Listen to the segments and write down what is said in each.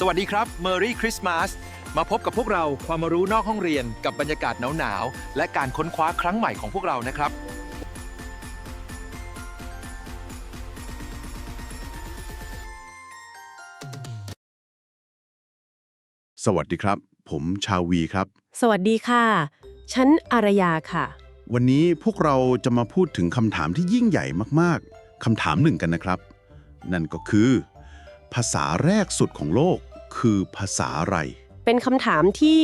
สวัสดีครับ Merry Christmas มาพบกับพวกเราความรู้นอกห้องเรียนกับบรรยากาศหนาวๆและการค้นคว้าครั้งใหม่ของพวกเรานะครับ สวัสดีครับ ผมชาวีครับ สวัสดีค่ะ ฉันอารยาค่ะ วันนี้พวกเราจะมาพูดถึงคำถามที่ยิ่งใหญ่มากๆคำถามหนึ่งกันนะครับ นั่นก็คือ ภาษาแรกสุดของโลก คือภาษาอะไร เป็นคำถามที่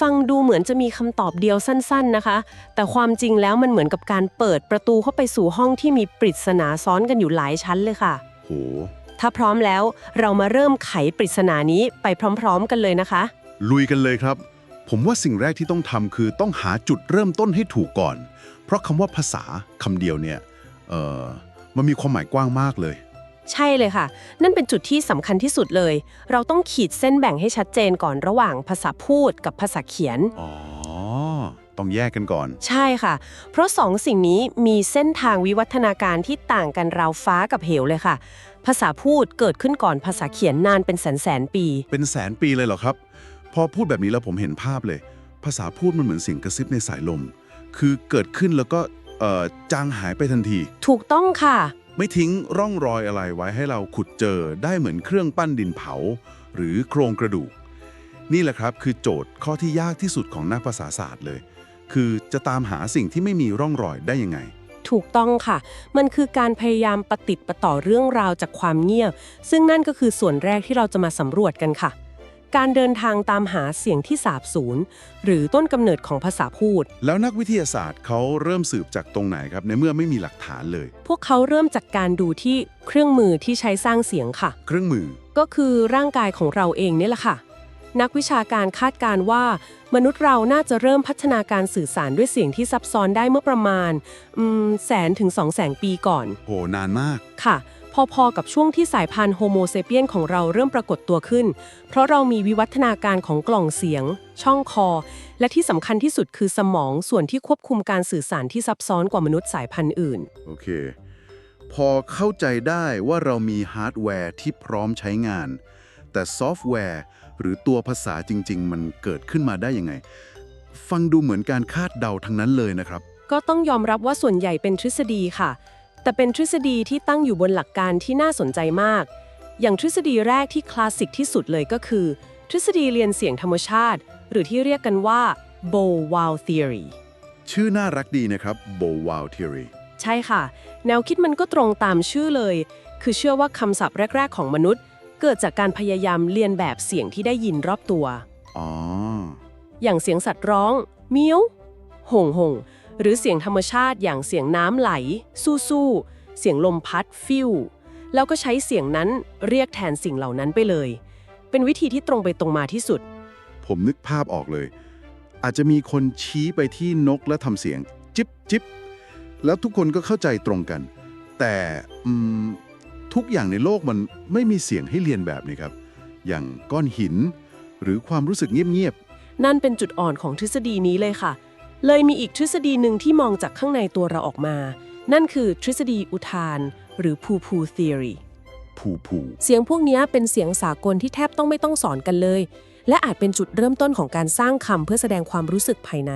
ฟังดูเหมือนจะมีคำตอบเดียวสั้น ๆนะคะ แต่ความจริงแล้วมันเหมือนกับการเปิดประตูเข้าไปสู่ห้องที่มีปริศนาซ้อนกันอยู่หลายชั้นเลยค่ะ โห ถ้าพร้อมแล้วเรามาเริ่มไขปริศนานี้ไปพร้อม ๆ กันเลยนะคะ ลุยกันเลยครับ ผมว่าสิ่งแรกที่ต้องทำคือต้องหาจุดเริ่มต้นให้ถูกก่อน เพราะคำว่าภาษาคำเดียวเนี่ย เอ่อมันมีความหมายกว้างมากเลย ใช่เลยค่ะ นั่นเป็นจุดที่สำคัญที่สุดเลย เราต้องขีดเส้นแบ่งให้ชัดเจนก่อนระหว่างภาษาพูดกับภาษาเขียน อ๋อ ต้องแยกกันก่อน ใช่ค่ะ เพราะสองสิ่งนี้มีเส้นทางวิวัฒนาการที่ต่างกันราวฟ้ากับเหวเลยค่ะ ภาษาพูดเกิดขึ้นก่อนภาษาเขียนนานเป็นแสนแสนๆปี เป็นแสนปีเลยเหรอครับ พอพูดแบบนี้แล้วผมเห็นภาพเลย ภาษาพูดมันเหมือนเสียงกระซิบในสายลม คือเกิดขึ้นแล้วก็เอ่อจางหายไปทันที ถูกต้องค่ะ ไม่ทิ้งร่องรอยอะไรไว้ให้เราขุดเจอได้เหมือนเครื่องปั้นดินเผา หรือโครงกระดูก นี่แหละครับคือโจทย์ข้อที่ยากที่สุดของนักภาษาศาสตร์เลย คือจะตามหาสิ่งที่ไม่มีร่องรอยได้ยังไง ถูกต้องค่ะ มันคือการพยายามประติดประต่อเรื่องราวจากความเงียบ ซึ่งนั่นก็คือส่วนแรกที่เราจะมาสำรวจกันค่ะ การเดินทางตามหาเสียงที่สาบสูญหรือต้นกำเนิดของภาษาพูด แล้วนักวิทยาศาสตร์เขาเริ่มสืบจากตรงไหนครับ ในเมื่อไม่มีหลักฐานเลย พวกเขาเริ่มจากการดูที่เครื่องมือที่ใช้สร้างเสียงค่ะ เครื่องมือ ก็คือร่างกายของเราเองเนี่ยแหละค่ะ นักวิชาการคาดการณ์ว่า มนุษย์เราน่าจะเริ่มพัฒนาการสื่อสารด้วยเสียงที่ซับซ้อนได้เมื่อประมาณอืมแสนถึงสองแสนปีก่อน โหนานมากค่ะ พอๆ กับช่วงที่สายพันธุ์โฮโมเซเปียนของเราเริ่มปรากฏตัวขึ้น เพราะเรามีวิวัฒนาการของกล่องเสียง ช่องคอ และที่สำคัญที่สุดคือสมองส่วนที่ควบคุมการสื่อสารที่ซับซ้อนกว่ามนุษย์สายพันธุ์อื่น โอเค พอเข้าใจได้ว่าเรามีฮาร์ดแวร์ที่พร้อมใช้งาน แต่ซอฟต์แวร์ หรือตัวภาษาจริง ๆ มันเกิดขึ้นมาได้ยังไง ฟังดูเหมือนการคาดเดาทั้งนั้นเลยนะครับ ก็ต้องยอมรับว่าส่วนใหญ่เป็นทฤษฎีค่ะ แต่เป็นทฤษฎีที่ตั้งอยู่บนหลักการที่น่าสนใจมาก อย่างทฤษฎีแรกที่คลาสสิกที่สุดเลยก็คือ ทฤษฎีเรียนเสียงธรรมชาติ หรือที่เรียกกันว่า Bow-Wow Theory ชื่อน่ารักดีนะครับ Bow-Wow Theory ใช่ค่ะ แนวคิดมันก็ตรงตามชื่อเลย คือเชื่อว่าคำศัพท์แรก ๆ ของมนุษย์ เกิดจากการพยายามเรียนแบบเสียงที่ได้ยินรอบตัว อ๋อ อย่างเสียงสัตว์ร้องเมี้ยว หงหง หรือเสียงธรรมชาติอย่างเสียงน้ำไหล สู้สู้เสียงลมพัดฟิวแล้วก็ใช้เสียงนั้นเรียกแทนสิ่งเหล่านั้นไปเลย เป็นวิธีที่ตรงไปตรงมาที่สุด ผมนึกภาพออกเลย อาจจะมีคนชี้ไปที่นกและทำเสียง จิบจิบแล้วทุกคนก็เข้าใจตรงกัน แต่อืมทุกอย่างในโลกมันไม่มีเสียงให้เรียนแบบนี้ครับ อย่างก้อนหิน หรือความรู้สึกเงียบนั่นเป็นจุดอ่อนของทฤษฎีนี้เลยค่ะ เลยมีอีกทฤษฎีหนึ่งที่มองจากข้างในตัวเราออกมา นั่นคือทฤษฎีอุทาน หรือ poo poo theory ๆผูผูเสียงพวกนี้เป็นเสียงสากลที่แทบต้องไม่ต้องสอนกันเลย และอาจเป็นจุดเริ่มต้นของการสร้างคำเพื่อแสดงความรู้สึกภายใน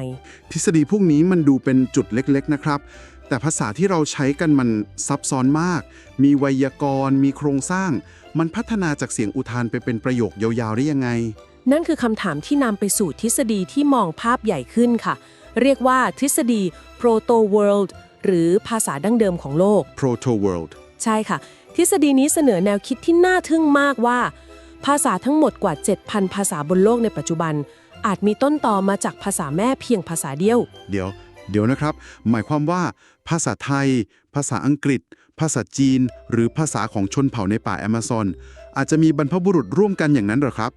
ทฤษฎีพวกนี้มันดูเป็นจุดเล็กๆนะครับ แต่ภาษาที่เราใช้กันมันซับซ้อนมาก มีไวยากรณ์ มีโครงสร้าง มันพัฒนาจากเสียงอุทานไปเป็นประโยคยาวๆได้ยังไง นั่นคือคำถามที่นำไปสู่ทฤษฎีที่มองภาพใหญ่ขึ้นค่ะ เรียกว่าทฤษฎี proto world หรือภาษาดั้งเดิมของโลก proto world ใช่ค่ะ ทฤษฎีนี้เสนอแนวคิดที่น่าทึ่งมากว่า ภาษาทั้งหมดกว่า 7,000 ภาษาบนโลกในปัจจุบัน อาจมีต้นตอมาจากภาษาแม่เพียงภาษาเดียว เดี๋ยว เดี๋ยวนะครับ หมายความว่า ภาษาไทย ภาษาอังกฤษ ภาษาจีน หรือภาษาของชนเผ่าในป่าแอมะซอนอาจจะมีบรรพบุรุษร่วมกันอย่างนั้นเหรอครับ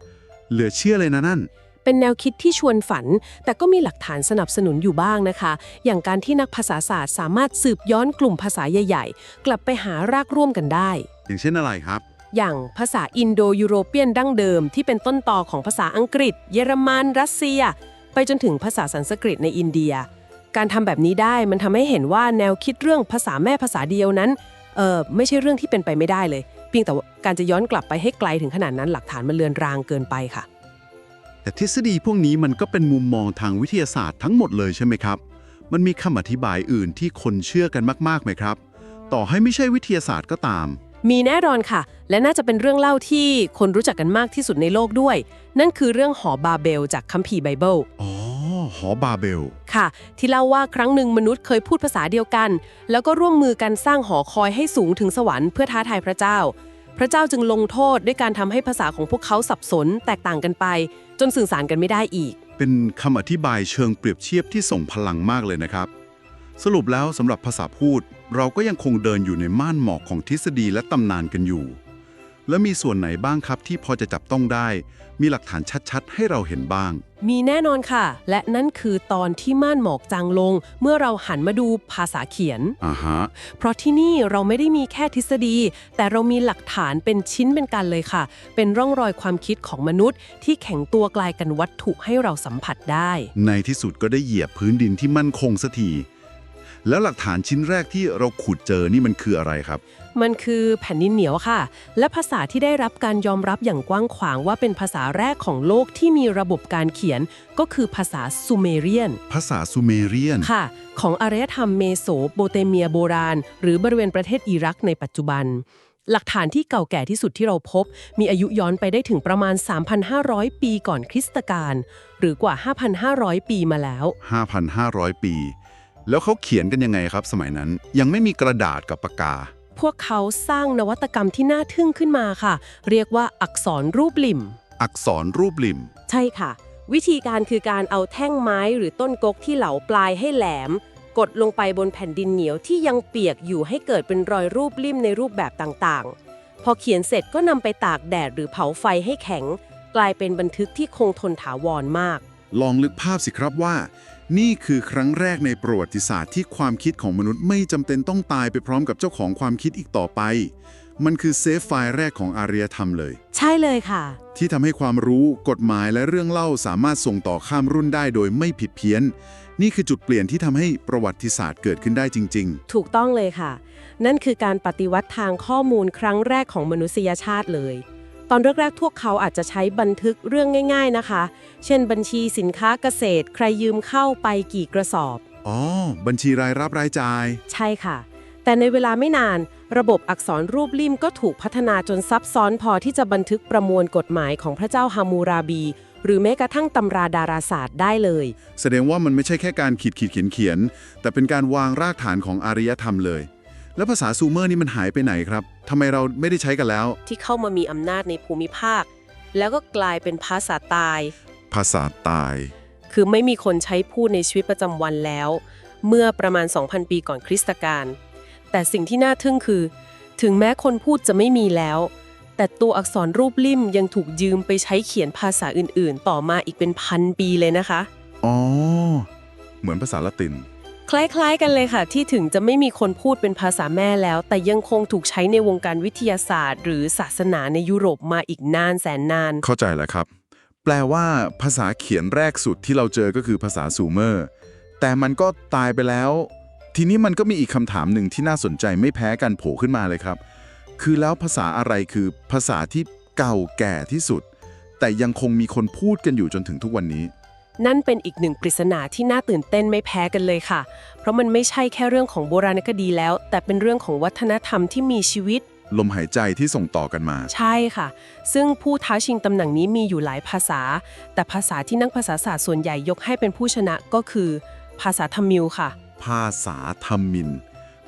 เหลือเชื่อเลยนะนั่น เป็นแนวคิดที่ชวนฝัน แต่ก็มีหลักฐานสนับสนุนอยู่บ้างนะคะ อย่างการที่นักภาษาศาสตร์สามารถสืบย้อนกลุ่มภาษาใหญ่ๆ กลับไปหารากร่วมกันได้ อย่างเช่นอะไรครับ อย่างภาษาอินโดยูโรเปียนดั้งเดิม ที่เป็นต้นต่อของภาษาอังกฤษ เยอรมัน รัสเซีย ไปจนถึงภาษาสันสกฤตในอินเดีย การทำแบบนี้ได้มันทำให้เห็นว่าแนวคิดเรื่องภาษาแม่ภาษาเดียวนั้นเออไม่ใช่เรื่องที่เป็นไปไม่ได้เลย เพียงแต่ว่าการจะย้อนกลับไปให้ไกลถึงขนาดนั้นหลักฐานมันเลือนรางเกินไปค่ะ แต่ทฤษฎีพวกนี้มันก็เป็นมุมมองทางวิทยาศาสตร์ทั้งหมดเลยใช่ไหมครับ มันมีคำอธิบายอื่นที่คนเชื่อกันมากๆไหมครับ ต่อให้ไม่ใช่วิทยาศาสตร์ก็ตาม มีแน่นอนค่ะ และน่าจะเป็นเรื่องเล่าที่คนรู้จักกันมากที่สุดในโลกด้วย นั่นคือเรื่องหอบาเบล จากคัมภีร์ไบเบิลอ๋อหอบาเบล ค่ะ ที่เล่าว่าครั้งหนึ่งมนุษย์เคยพูดภาษาเดียวกัน แล้วก็ร่วมมือกันสร้างหอคอยให้สูงถึงสวรรค์เพื่อท้าทายพระเจ้า พระเจ้าจึงลงโทษด้วยการทำให้ภาษาของพวกเขาสับสน แตกต่างกันไป จนสื่อสารกันไม่ได้อีก เป็นคำอธิบายเชิงเปรียบเทียบที่ส่งพลังมากเลยนะครับ สรุปแล้วสำหรับภาษาพูด เราก็ยังคงเดินอยู่ในม่านหมอกของทฤษฎีและตำนานกันอยู่ และมีส่วนไหนบ้างครับที่พอจะจับต้องได้ มีหลักฐานชัดๆ ให้เราเห็นบ้าง มีแน่นอนค่ะ และนั่นคือตอนที่ม่านหมอกจางลง เมื่อเราหันมาดูภาษาเขียน อ่าฮะ เพราะที่นี่เราไม่ได้มีแค่ทฤษฎี แต่เรามีหลักฐานเป็นชิ้นเป็นกันเลยค่ะ เป็นร่องรอยความคิดของมนุษย์ ที่แข็งตัวกลายกันวัตถุให้เราสัมผัสได้ ในที่สุดก็ได้เหยียบพื้นดินที่มั่นคงสักที แล้วหลักฐานชิ้นแรกที่เราขุดเจอนี่มันคืออะไรครับ มันคือแผ่นดินเหนียวค่ะ และภาษาที่ได้รับการยอมรับอย่างกว้างขวางว่าเป็นภาษาแรกของโลกที่มีระบบการเขียน ก็คือภาษาซูเมเรียน ภาษาซูเมเรียน ค่ะ ของอารยธรรมเมโสโปเตเมียโบราณ หรือบริเวณประเทศอิรักในปัจจุบัน หลักฐานที่เก่าแก่ที่สุดที่เราพบ มีอายุย้อนไปได้ถึงประมาณ 3,500 ปีก่อนคริสตกาลหรือกว่า 5,500 ปีมาแล้ว 5,500 ปี แล้วเขาเขียนกันยังไงครับ สมัยนั้นยังไม่มีกระดาษกับปากกา พวกเขาสร้างนวัตกรรมที่น่าทึ่งขึ้นมาค่ะ เรียกว่าอักษรรูปหลิม อักษรรูปลิม ใช่ค่ะ วิธีการคือการเอาแท่งไม้หรือต้นกกที่เหลาปลายให้แหลม กดลงไปบนแผ่นดินเหนียวที่ยังเปียกอยู่ให้เกิดเป็นรอยรูปลิ่มในรูปแบบต่างๆ พอเขียนเสร็จก็นำไปตากแดดหรือเผาไฟให้แข็ง กลายเป็นบันทึกที่คงทนถาวรมาก ลองนึกภาพสิครับว่า นี่คือครั้งแรกในประวัติศาสตร์ที่ความคิดของมนุษย์ไม่จำเป็นต้องตายไปพร้อมกับเจ้าของความคิดอีกต่อไป มันคือเซฟไฟล์แรกของอารยธรรมเลย ใช่เลยค่ะ ที่ทำให้ความรู้กฎหมายและเรื่องเล่าสามารถส่งต่อข้ามรุ่นได้โดยไม่ผิดเพี้ยน นี่คือจุดเปลี่ยนที่ทำให้ประวัติศาสตร์เกิดขึ้นได้จริงถูกต้องเลยค่ะ นั่นคือการปฏิวัติทางข้อมูลครั้งแรกของมนุษยชาติเลย ตอนแรกๆพวกเขาอาจจะใช้บันทึกเรื่องง่าย ๆนะคะ เช่น บัญชีสินค้าเกษตร ใครยืมเข้าไปกี่กระสอบๆอ๋อ บัญชีรายรับรายจ่าย ใช่ค่ะ แต่ในเวลาไม่นาน ระบบอักษรรูปลิ่มก็ถูกพัฒนาจนซับซ้อนพอที่จะบันทึกประมวลกฎหมายของพระเจ้าฮามูราบี หรือแม้กระทั่งตำราดาราศาสตร์ได้เลย แสดงว่ามันไม่ใช่แค่การขีดขีดเขียนเขียนๆแต่เป็นการวางรากฐานของอารยธรรมเลย แล้วภาษาซูเมอร์นี่มันหายไปไหนครับทำไมเราไม่ได้ใช้กันแล้ว ที่เข้ามามีอำนาจในภูมิภาค แล้วก็กลายเป็นภาษาตาย ภาษาตาย คือไม่มีคนใช้พูดในชีวิตประจำวันแล้ว เมื่อประมาณ 2,000 ปีก่อนคริสตกาลแต่สิ่งที่น่าทึ่งคือ ถึงแม้คนพูดจะไม่มีแล้ว แต่ตัวอักษรรูปลิ่มยังถูกยืมไปใช้เขียนภาษาอื่น ๆ ต่อมาอีกเป็นพันปีเลยนะคะ อ๋อ เหมือนภาษาละติน คล้ายๆ กันเลยค่ะ ที่ถึงจะไม่มีคนพูดเป็นภาษาแม่แล้ว แต่ยังคงถูกใช้ในวงการวิทยาศาสตร์ หรือศาสนาในยุโรปมาอีกนานแสนนาน เข้าใจแล้วครับ แปลว่าภาษาเขียนแรกสุดที่เราเจอก็คือภาษาซูเมอร์ แต่มันก็ตายไปแล้ว ทีนี้มันก็มีอีกคำถามหนึ่งที่น่าสนใจไม่แพ้กันโผล่ขึ้นมาเลยครับ คือแล้วภาษาอะไรคือภาษาที่เก่าแก่ที่สุด แต่ยังคงมีคนพูดกันอยู่จนถึงทุกวันนี้ นั่นเป็นอีกหนึ่งปริศนาที่น่าตื่นเต้นไม่แพ้กันเลยค่ะ เพราะมันไม่ใช่แค่เรื่องของโบราณคดีแล้ว แต่เป็นเรื่องของวัฒนธรรมที่มีชีวิต ลมหายใจที่ส่งต่อกันมา ใช่ค่ะ ซึ่งผู้ท้าชิงตำแหน่งนี้มีอยู่หลายภาษา แต่ภาษาที่นักภาษาศาสตร์ส่วนใหญ่ยกให้เป็นผู้ชนะก็คือ ภาษาทามิลค่ะ ภาษาทามิน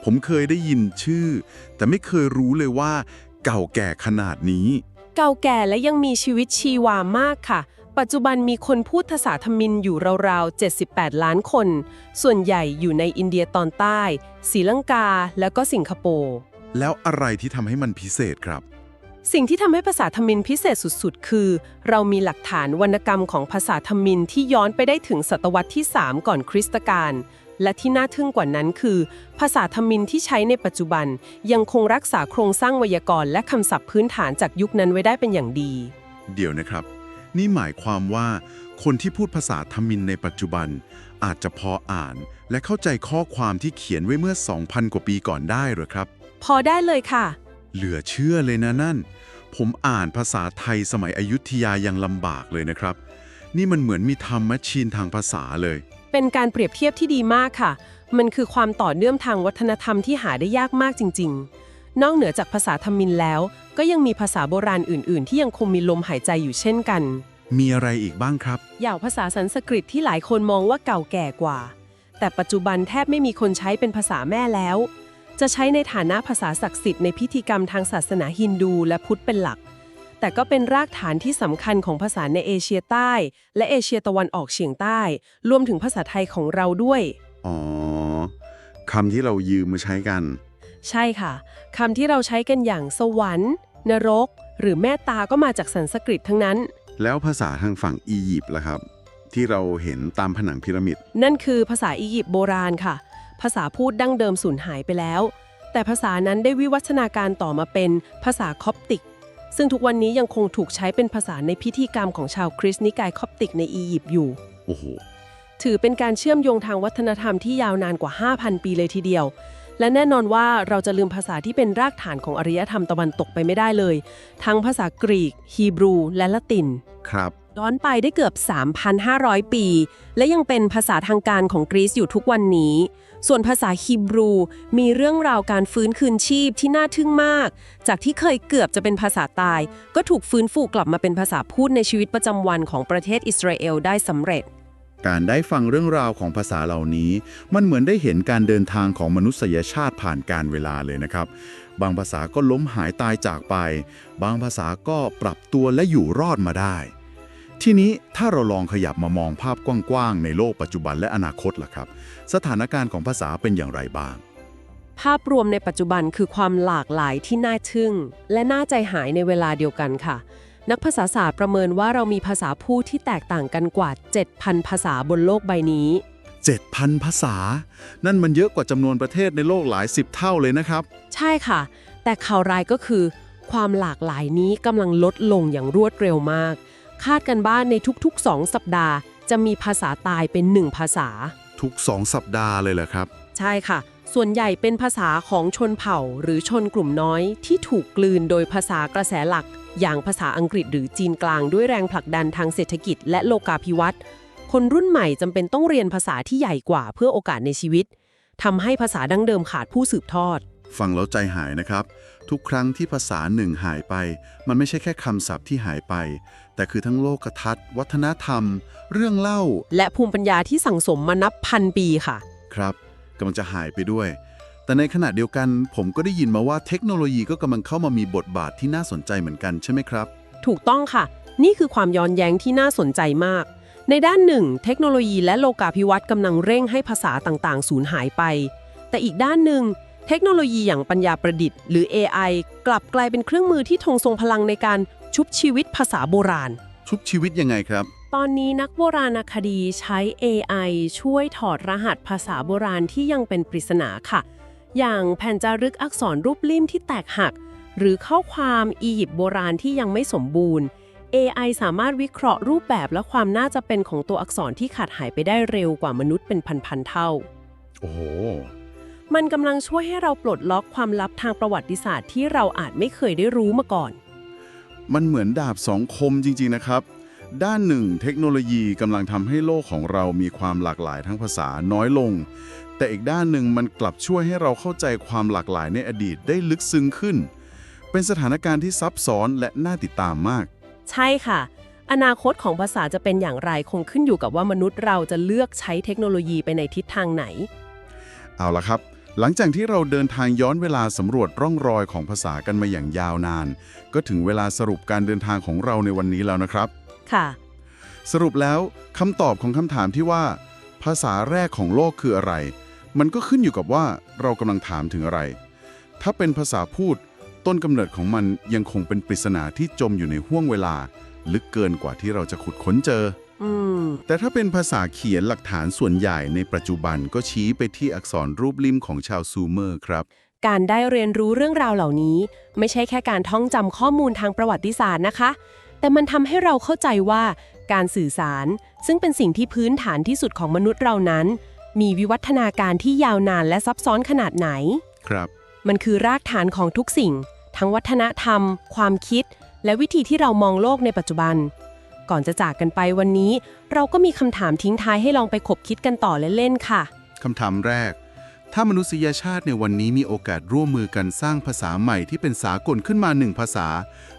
ผมเคยได้ยินชื่อ แต่ไม่เคยรู้เลยว่า เก่าแก่ขนาดนี้ เก่าแก่และยังมีชีวิตชีวามากค่ะ ปัจจุบันมีคนพูดภาษาทมินอยู่ราวๆ 78 ล้านคน ส่วนใหญ่อยู่ในอินเดียตอนใต้ศรีลังกา แล้วก็สิงคโปร์ แล้วอะไรที่ทำให้มันพิเศษครับ สิ่งที่ทำให้ภาษาทมินพิเศษสุดๆ คือ เรามีหลักฐานวรรณกรรมของภาษาทมินที่ย้อนไปได้ถึงศตวรรษที่ 3 ก่อนคริสตกาลและที่น่าทึ่งกว่านั้นคือ ภาษาทมินที่ใช้ในปัจจุบัน ยังคงรักษาโครงสร้างไวยากรณ์และคำศัพท์พื้นฐานจากยุคนั้นไว้ได้เป็นอย่างดี เดี๋ยวนะครับ นี่หมายความว่าคนที่พูดภาษาทมินในปัจจุบัน อาจจะพออ่าน และเข้าใจข้อความที่เขียนไว้เมื่อ 2,000 กว่าปีก่อนได้เหรอครับ พอได้เลยค่ะ เหลือเชื่อเลยนะนั่น ผมอ่านภาษาไทยสมัยอยุธยายังลำบากเลยนะครับ นี่มันเหมือนมีทำแมชชีนทางภาษาเลย เป็นการเปรียบเทียบที่ดีมากค่ะ มันคือความต่อเนื่องทางวัฒนธรรมที่หาได้ยากมากจริง ๆ นอกเหนือจากภาษาทมินแล้ว ก็ยังมีภาษาโบราณอื่น ๆ ที่ยังคงมีลมหายใจอยู่เช่นกัน มีอะไรอีกบ้างครับ อย่างภาษาสันสกฤตที่หลายคนมองว่าเก่าแก่กว่า แต่ปัจจุบันแทบไม่มีคนใช้เป็นภาษาแม่แล้ว จะใช้ในฐานะภาษาศักดิ์สิทธิ์ในพิธีกรรมทางศาสนาฮินดูและพุทธเป็นหลัก แต่ก็เป็นรากฐานที่สำคัญของภาษาในเอเชียใต้ และเอเชียตะวันออกเฉียงใต้ รวมถึงภาษาไทยของเราด้วย อ๋อคำที่เรายืมมาใช้กัน ใช่ค่ะคำที่เราใช้กันอย่างสวรรค์ นรก หรือแม่ตาก็มาจากสันสกฤตทั้งนั้น แล้วภาษาทางฝั่งอียิปต์ล่ะครับ ที่เราเห็นตามผนังพีระมิด นั่นคือภาษาอียิปต์โบราณค่ะ ภาษาพูดดั้งเดิมสูญหายไปแล้ว แต่ภาษานั้นได้วิวัฒนาการต่อมาเป็นภาษาคอปติก ซึ่งทุกวันนี้ยังคงถูกใช้เป็นภาษาในพิธีกรรมของชาวคริสต์นิกายคอปติกในอียิปต์อยู่ โอ้โห ถือเป็นการเชื่อมโยงทางวัฒนธรรมที่ยาวนานกว่า 5,000 ปีเลยทีเดียว และแน่นอนว่าเราจะลืมภาษาที่เป็นรากฐานของอารยธรรมตะวันตกไปไม่ได้เลย ทั้งภาษากรีก ฮีบรู และละติน ครับ ย้อนไปได้เกือบ 3,500 ปี และยังเป็นภาษาทางการของกรีซอยู่ทุกวันนี้ ส่วนภาษาฮีบรู มีเรื่องราวการฟื้นคืนชีพที่น่าทึ่งมาก จากที่เคยเกือบจะเป็นภาษาตาย ก็ถูกฟื้นฟูกลับมาเป็นภาษาพูดในชีวิตประจำวันของประเทศอิสราเอลได้สำเร็จ การได้ฟังเรื่องราวของภาษาเหล่านี้ มันเหมือนได้เห็นการเดินทางของมนุษยชาติผ่านการเวลาเลยนะครับ บางภาษาก็ล้มหายตายจากไป บางภาษาก็ปรับตัวและอยู่รอดมาได้ ทีนี้ถ้าเราลองขยับมามองภาพกว้างๆ ในโลกปัจจุบันและอนาคตล่ะครับ สถานการณ์ของภาษาเป็นอย่างไรบ้าง ภาพรวมในปัจจุบันคือความหลากหลายที่น่าทึ่ง และน่าใจหายในเวลาเดียวกันค่ะ นักภาษาศาสตร์ประเมินว่าเรามีภาษาพูดที่แตกต่างกันกว่า 7,000 ภาษาบนโลกใบนี้ 7,000 ภาษา นั่นมันเยอะกว่าจำนวนประเทศในโลกหลายสิบเท่าเลยนะครับ ใช่ค่ะ แต่ข่าวร้ายก็คือ ความหลากหลายนี้กำลังลดลงอย่างรวดเร็วมาก คาดกันบ้านในทุกๆ 2 สัปดาห์ จะมีภาษาตายเป็น 1 ภาษา ทุก 2 สัปดาห์เลยเหรอครับ ใช่ค่ะ ส่วนใหญ่เป็นภาษาของชนเผ่าหรือชนกลุ่มน้อยที่ถูกกลืนโดยภาษากระแสหลัก อย่างภาษาอังกฤษหรือจีนกลางด้วยแรงผลักดันทางเศรษฐกิจและโลกาภิวัตน์คนรุ่นใหม่จำเป็นต้องเรียนภาษาที่ใหญ่กว่าเพื่อโอกาสในชีวิตทำให้ภาษาดั้งเดิมขาดผู้สืบทอด ฟังแล้วใจหายนะครับ ทุกครั้งที่ภาษาหนึ่งหายไป มันไม่ใช่แค่คำศัพท์ที่หายไป แต่คือทั้งโลกทัศน์ วัฒนธรรม เรื่องเล่า และภูมิปัญญาที่สั่งสมมานับพันปีค่ะ ครับ กำลังจะหายไปด้วย แต่ในขณะเดียวกันผมก็ได้ยินมาว่าเทคโนโลยีก็กำลังเข้ามามีบทบาทที่น่าสนใจเหมือนกันใช่ไหมครับ ถูกต้องค่ะ นี่คือความย้อนแย้งที่น่าสนใจมาก ในด้านหนึ่ง เทคโนโลยีและโลกาภิวัตน์กำลังเร่งให้ภาษาต่างๆ สูญหายไป แต่อีกด้านหนึ่งเทคโนโลยีอย่างปัญญาประดิษฐ์ หรือ AI กลับกลายเป็นเครื่องมือที่ทงทรงพลังในการชุบชีวิตภาษาโบราณ ชุบชีวิตยังไงครับ ตอนนี้นักโบราณคดีใช้ AI ช่วยถอดรหัสภาษาโบราณที่ยังเป็นปริศนาค่ะ อย่างแผ่นจารึกอักษรรูปลิ่มที่แตกหัก หรือข้อความอียิปต์โบราณที่ยังไม่สมบูรณ์ AI สามารถวิเคราะห์รูปแบบและความน่าจะเป็นของตัวอักษรที่ขาดหายไปได้เร็วกว่ามนุษย์เป็นพันๆเท่า โอ้โห มันกำลังช่วยให้เราปลดล็อกความลับทางประวัติศาสตร์ที่เราอาจไม่เคยได้รู้มาก่อน มันเหมือนดาบสองคมจริงๆนะครับ ด้านหนึ่งเทคโนโลยีกำลังทำให้โลกของเรามีความหลากหลายทั้งภาษาน้อยลง แต่อีกด้านหนึ่งมันกลับช่วยให้เราเข้าใจความหลากหลายในอดีตได้ลึกซึ้งขึ้น เป็นสถานการณ์ที่ซับซ้อนและน่าติดตามมาก ใช่ค่ะ อนาคตของภาษาจะเป็นอย่างไรคงขึ้นอยู่กับว่ามนุษย์เราจะเลือกใช้เทคโนโลยีไปในทิศทางไหน เอาละครับหลังจากที่เราเดินทางย้อนเวลาสำรวจร่องรอยของภาษากันมาอย่างยาวนาน ก็ถึงเวลาสรุปการเดินทางของเราในวันนี้แล้วนะครับ ค่ะ สรุปแล้วคำตอบของคำถามที่ว่า ภาษาแรกของโลกคืออะไร มันก็ขึ้นอยู่กับว่าเรากำลังถามถึงอะไร ถ้าเป็นภาษาพูด ต้นกำเนิดของมันยังคงเป็นปริศนาที่จมอยู่ในห้วงเวลา ลึกเกินกว่าที่เราจะขุดค้นเจออืมแต่ถ้าเป็นภาษาเขียนหลักฐานส่วนใหญ่ในปัจจุบันก็ชี้ไปที่อักษรรูปลิ่มของชาวซูเมอร์ครับ การได้เรียนรู้เรื่องราวเหล่านี้ ไม่ใช่แค่การท่องจำข้อมูลทางประวัติศาสตร์นะคะ แต่มันทำให้เราเข้าใจว่าการสื่อสาร ซึ่งเป็นสิ่งที่พื้นฐานที่สุดของมนุษย์เรานั้น มีวิวัฒนาการที่ยาวนานและซับซ้อนขนาดไหน ครับ มันคือรากฐานของทุกสิ่ง ทั้งวัฒนธรรม ความคิด และวิธีที่เรามองโลกในปัจจุบัน ก่อนจะจากกันไปวันนี้ เราก็มีคำถามทิ้งท้ายให้ลองไปขบคิดกันต่อเล่นๆค่ะคำถามแรก ถ้ามนุษยชาติในวันนี้มีโอกาสร่วมมือกันสร้างภาษาใหม่ที่เป็นสากลขึ้นมาหนึ่งภาษา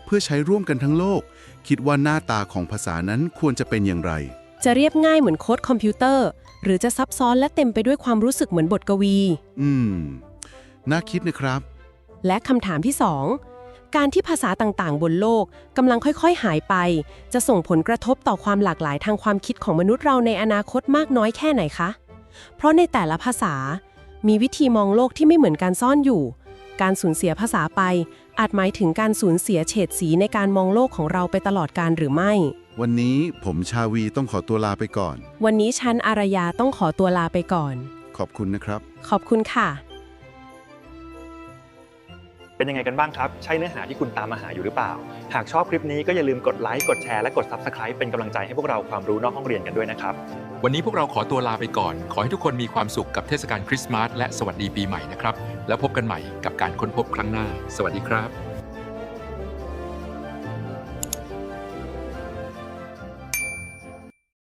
เพื่อใช้ร่วมกันทั้งโลก คิดว่าหน้าตาของภาษานั้นควรจะเป็นอย่างไร จะเรียบง่ายเหมือนโค้ดคอมพิวเตอร์ หรือจะซับซ้อนและเต็มไปด้วยความรู้สึกเหมือนบทกวี อืม น่าคิดนะครับ และคำถามที่ 2 การที่ภาษาต่างๆ บนโลกกำลังค่อยๆ หายไป จะส่งผลกระทบต่อความหลากหลายทางความคิดของมนุษย์เราในอนาคตมากน้อยแค่ไหนคะ เพราะในแต่ละภาษา มีวิธีมองโลกที่ไม่เหมือนการซ่อนอยู่ การสูญเสียภาษาไป อาจหมายถึงการสูญเสียเฉดสีในการมองโลกของเราไปตลอดการหรือไม่ วันนี้ผมชาวีต้องขอตัวลาไปก่อน วันนี้ฉันอารยาต้องขอตัวลาไปก่อน ขอบคุณนะครับ ขอบคุณค่ะ เป็นยังไงกันบ้างครับ ใช่เนื้อหาที่คุณตามมาหาอยู่หรือเปล่า หากชอบคลิปนี้ก็อย่าลืมกดไลค์กดแชร์และกด Subscribe เป็นกำลังใจให้พวกเราความรู้นอกห้องเรียนกันด้วยนะครับ วันนี้พวกเราขอตัวลาไปก่อน ขอให้ทุกคนมีความสุขกับเทศกาลคริสต์มาสและสวัสดีปีใหม่นะครับ แล้วพบกันใหม่กับการค้นพบครั้งหน้า สวัสดีครับ